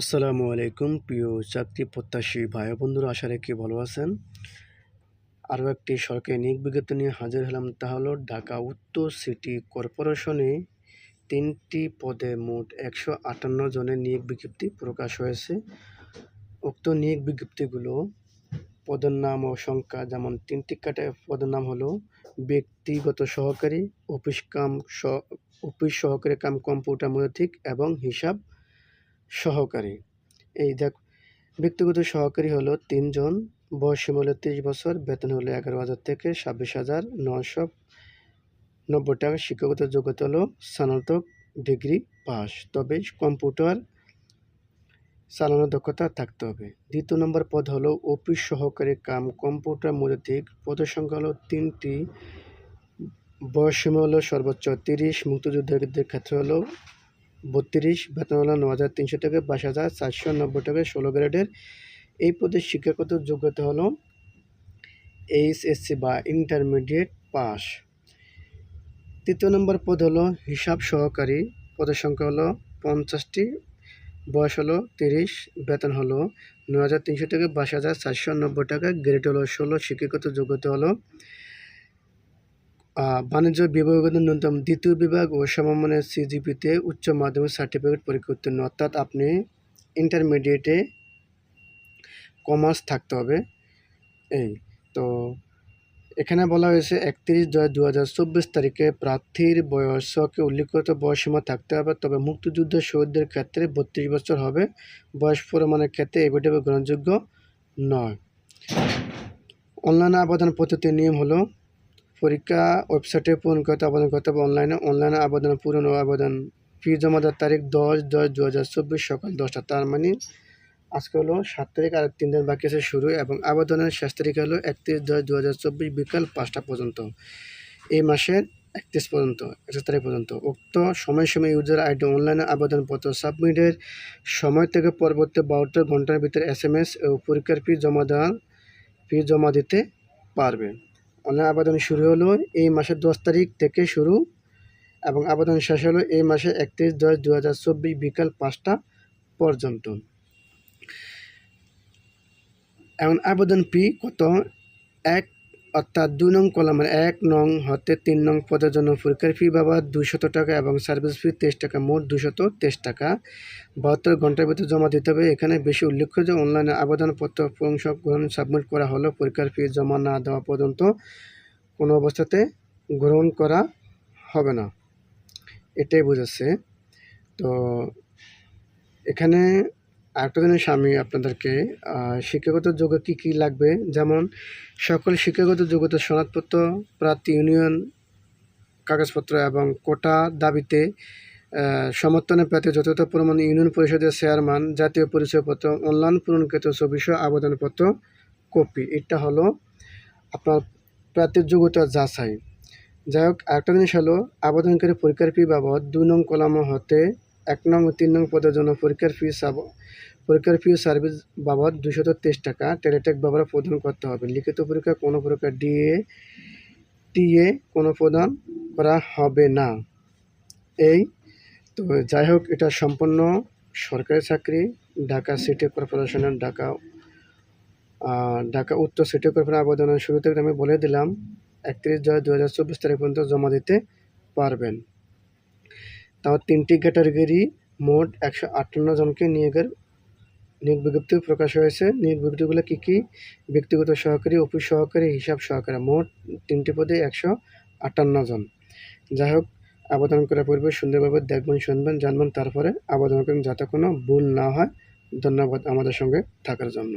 আসসালামু আলাইকুম, প্রিয় চাকরি প্রত্যাশী ভাই বন্ধুরা, আশা রেখে ভালো আছেন। আরও একটি সরকারি নিয়োগ বিজ্ঞপ্তি নিয়ে হাজির হলাম, তা হলো ঢাকা উত্তর সিটি কর্পোরেশনে তিনটি পদে মোট একশো আটান্ন জনের নিয়োগ বিজ্ঞপ্তি প্রকাশ হয়েছে। উক্ত নিয়োগ বিজ্ঞপ্তিগুলো পদের নাম ও সংখ্যা যেমন তিনটি কাটে, পদের নাম হলো ব্যক্তিগত সহকারী, অফিস কাম অফিস সহকারী কাম কম্পিউটার মনোথিক এবং হিসাব সহকারী। এই দেখ, ব্যক্তিগত সহকারী হলো তিনজন, বয়স হলো তিরিশ বছর, বেতন হলো এগারো হাজার থেকে ছাব্বিশ হাজার নশো নব্বই টাকা, শিক্ষাগত যোগ্যতা হলো স্নাতক ডিগ্রি পাস। তবে কম্পিউটার চালানোর দক্ষতা থাকতে হবে। দ্বিতীয় নম্বর পদ হলো অফিস সহকারী কাম। কম্পিউটার মৌলিক পদের সংখ্যা হলো তিনটি। বয়স সীমা হলো সর্বোচ্চ তিরিশ, মুক্তিযুদ্ধের ক্ষেত্রে হলো বত্রিশ বেতন হলো ন হাজার তিনশো থেকে বাইশ হাজার চারশো নব্বই টাকা, ষোলো গ্রেডের। এই পদে শিক্ষাগত যোগ্যতা হলো এইচএসসি বা ইন্টারমিডিয়েট পাস। তৃতীয় নম্বর পদ হলো হিসাব সহকারী। পদের সংখ্যা হলো পঞ্চাশটি, বয়স হলো তিরিশ, বেতন হলো ন হাজার তিনশো থেকে বাইশ হাজার চারশো নব্বই টাকা, গ্রেড হলো ষোলো, শিক্ষাগত যোগ্যতা হলো বাণিজ্য বিভাগের ন্যূনতম দ্বিতীয় বিভাগ ও সমমানের সিজিপিতে উচ্চ মাধ্যমিক সার্টিফিকেট পরীক্ষা উত্তীর্ণ, অর্থাৎ আপনি ইন্টারমিডিয়েটে কমার্স থাকতে হবে। এই তো এখানে বলা হয়েছে একত্রিশ দশ দু হাজার চব্বিশ তারিখে প্রার্থীর বয়সকে উল্লিখিত বয়সীমা থাকতে হবে, তবে মুক্তিযুদ্ধ শহীদদের ক্ষেত্রে বত্রিশ বছর হবে। বয়স প্রমাণের ক্ষেত্রে এভিডেভিট গ্রহণযোগ্য নয়। অনলাইন আবেদন পদ্ধতির নিয়ম হলো পরীক্ষা, ওয়েবসাইটে পূরণ করতে আবেদন করতে হবে অনলাইনে। অনলাইনে আবেদন, পূরণ ও আবেদন। ফি জমা দেওয়ার তারিখ দশ দশ দু হাজার চব্বিশ সকাল দশটা। তার মানে আজকে হলো সাত তারিখ আর তিন দিন বাকি আছে শুরু এবং আবেদনের শেষ তারিখ হলো একত্রিশ দশ দু হাজার চব্বিশ বিকাল পাঁচটা পর্যন্ত। এই মাসের একত্রিশ পর্যন্ত, একত্রিশ তারিখ পর্যন্ত। উক্ত সময় সময় ইউজার আইডি, অনলাইনে আবেদনপত্র, সাবমিটের সময় থেকে পরবর্তী বাহাত্তর ঘণ্টার ভিতরে এস এম এস ও পরীক্ষার ফি জমা দেওয়ার ফি জমা দিতে পারবে। অনলাইন আবেদন শুরু হলো এই মাসের দশ তারিখ থেকে শুরু এবং আবেদন শেষ হলো এই মাসে একত্রিশ দশ দু হাজার চব্বিশ বিকাল পাঁচটা পর্যন্ত। এখন আবেদন ফি কত? এক অর্থাৎ দুই নং কলামের এক নং হতে তিন নং পদের জন্য পরীক্ষার ফি বাবদ দুশত টাকা এবং সার্ভিস ফি তেইশ টাকা, মোট দুশত তেইশ টাকা। বাহাত্তর ঘণ্টার ভিতরে জমা দিতে হবে। এখানে বেশি উল্লেখ্য যে অনলাইনে আবেদনপত্র গ্রহণ সাবমিট করা হলো, পরীক্ষার ফি জমা না দেওয়া পর্যন্ত কোনো অবস্থাতে গ্রহণ করা হবে না। এটাই বোঝাচ্ছে। তো এখানে আরেকটা জিনিস আমি আপনাদেরকে শিক্ষাগত যোগ্য কী কী লাগবে? যেমন সকল শিক্ষাগত যোগ্যতা সনদপত্র প্রার্থী ইউনিয়ন কাগজপত্র এবং কোটা দাবিতে আহ, সমর্থনের প্রার্থী যথাযথ প্রমাণ ইউনিয়ন পরিষদের চেয়ারম্যান জাতীয় পরিচয়পত্র অনলাইন পূরণকৃত ছবিসহ আবেদনপত্র কপি। এটা হলো আপনার প্রার্থীর যোগ্যতা যাচাই। যাই হোক আরেকটা জিনিস হলো আবেদনকারী পরীক্ষার ফি বাবদ দুই নং কলাম হতে এক নং ও তিন নং পদের জন্য পরীক্ষার ফি পরীক্ষার ফি সার্ভিস বাবদ দুশত তেইশ টাকা টেলিটেক ব্যবহার প্রদান করতে হবে। লিখিত পরীক্ষা কোনো পরীক্ষা ডিএ টিএ কোনো প্রদান করা হবে না। এই, তো যাই হোক, এটা সম্পূর্ণ সরকারি চাকরি, ঢাকা সিটি কর্পোরেশনের ঢাকা ঢাকা উত্তর সিটি কর্পোরেশন আবেদনের শুরু থেকে আমি বলে দিলাম, একত্রিশ জয় দু হাজার চব্বিশ তারিখ পর্যন্ত জমা দিতে পারবেন। তাও তিনটি ক্যাটাগরি মোট একশো আটান্ন জনকে নিয়োগের নিয়োগ বিজ্ঞপ্তি প্রকাশ হয়েছে। নিয়োগ বিজ্ঞপ্তিগুলো কী কী? ব্যক্তিগত সহকারী, অফিস সহকারী, হিসাব সহকারী। মোট তিনটি পদে একশো আটান্ন জন। যাই হোক, আবেদন করার পূর্বে সুন্দরভাবে দেখবেন, শুনবেন, জানবেন, তারপরে আবেদন করবেন, যাতে কোনো ভুল না হয়। ধন্যবাদ আমাদের সঙ্গে থাকার জন্য।